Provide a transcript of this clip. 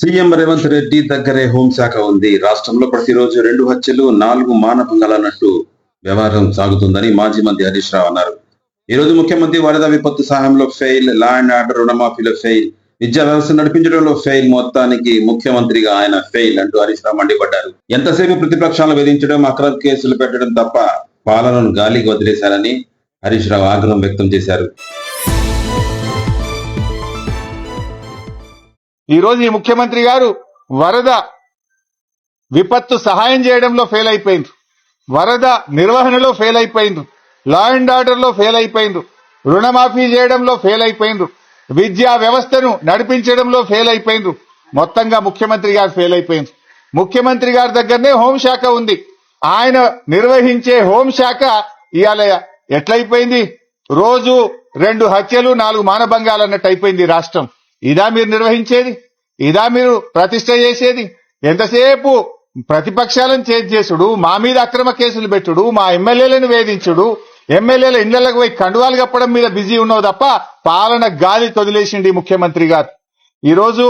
CM Revanth Reddy దగ్గరే హోంశాఖ ఉంది. రాష్ట్రంలో ప్రతిరోజు రెండు హత్యలు నాలుగు మానభంగాలన్నట్టు వ్యవహారం సాగుతుందని మాజీ మంత్రి హరీష్ రావు అన్నారు. ఈ రోజు ముఖ్యమంత్రి వరద విపత్తు సహాయంలో ఫెయిల్ లా అండ్ ఆర్డర్ రుణమాఫీలో ఫెయిల్ విద్యా వ్యవస్థ నడిపించడంలో ఫెయిల్ మొత్తానికి ముఖ్యమంత్రిగా ఆయన ఫెయిల్ అంటూ హరీష్ రావు మండిపడ్డారు. ఎంతసేపు ప్రతిపక్షాలు వేధించడం అక్రమ కేసులు పెట్టడం తప్ప పాలనను గాలికి వదిలేశారని హరీష్ రావు ఆగ్రహం వ్యక్తం చేశారు. ఈ రోజు ఈ ముఖ్యమంత్రి గారు వరద విపత్తు సహాయం చేయడంలో ఫెయిల్ అయిపోయింది వరద నిర్వహణలో ఫెయిల్ అయిపోయింది లా అండ్ ఆర్డర్లో ఫెయిల్ అయిపోయింది రుణమాఫీ చేయడంలో ఫెయిల్ అయిపోయింది విద్యా వ్యవస్థను నడిపించడంలో ఫెయిల్ అయిపోయింది మొత్తంగా ముఖ్యమంత్రి గారు ఫెయిల్ అయిపోయింది ముఖ్యమంత్రి గారి దగ్గరనే హోంశాఖ ఉంది. ఆయన నిర్వహించే హోంశాఖ ఇవాళ ఎట్లయిపోయింది? రోజు రెండు హత్యలు నాలుగు మానభంగాలు అన్నట్టు అయిపోయింది రాష్ట్రం. ఇదా మీరు నిర్వహించేది? ఇదా మీరు ప్రతిష్ట చేసేది? ఎంతసేపు ప్రతిపక్షాలను చేజ్ చేసుడు మా మీద అక్రమ కేసులు పెట్టుడు మా ఎమ్మెల్యేలను వేధించుడు ఎమ్మెల్యేల ఇండ్లకు పోయి కండువాలు కప్పడం మీద బిజీ ఉన్నావు తప్ప పాలన గాలి తొదిలేసిండి ఈ ముఖ్యమంత్రి గారు. ఈరోజు